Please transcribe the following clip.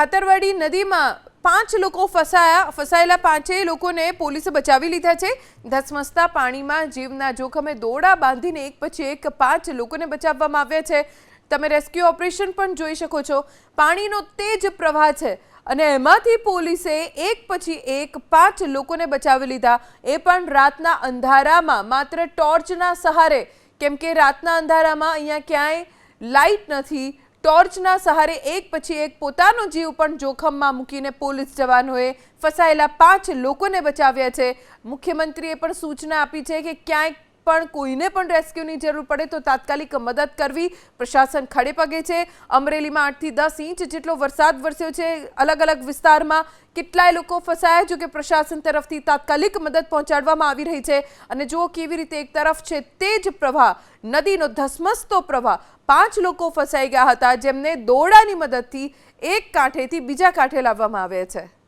ભાતરવાડી નદીમાં પાંચ લોકો ફસાયા. ફસાયેલા પાંચેય લોકોને પોલીસે બચાવી લીધા છે. ધસમસતા પાણીમાં જીવના જોખમે દોડા બાંધીને એક પછી એક પાંચ લોકોને બચાવવામાં આવ્યા છે. તમે રેસ્ક્યુ ઓપરેશન પણ જોઈ શકો છો. પાણીનો તેજ પ્રવાહ છે અને એમાંથી પોલીસે એક પછી એક પાંચ લોકોને બચાવી લીધા. એ પણ રાતના અંધારામાં, માત્ર ટોર્ચના સહારે. કેમ કે રાતના અંધારામાં અહીંયા ક્યાંય લાઇટ નથી ટોર્ચના સહારે એક પછી એક પોતાનો જીવ પણ જોખમમાં મૂકીને પોલીસ જવાનોએ ફસાયેલા પાંચ લોકોને બચાવ્યા છે. મુખ્યમંત્રીએ પણ સૂચના આપી છે કે ક્યાંય પણ કોઈને પણ રેસ્ક્યુની જરૂર પડે તો તાત્કાલિક મદદ કરવી પ્રશાસન ખડે પગે છે. અમરેલીમાં આઠથી દસ ઇંચ જેટલો વરસાદ વરસ્યો છે. અલગ અલગ વિસ્તારમાં કેટલાય લોકો ફસાયા જો કે પ્રશાસન તરફથી તાત્કાલિક મદદ પહોંચાડવામાં આવી રહી છે. અને જુઓ કેવી રીતે એક તરફ છે તે જ પ્રવાહ, નદીનો ધસમસતો પ્રવાહ. પાંચ લોકો ફસાઈ ગયા હતા, જેમને દોરડાની મદદથી એક કાંઠેથી બીજા કાંઠે લાવવામાં આવ્યા છે.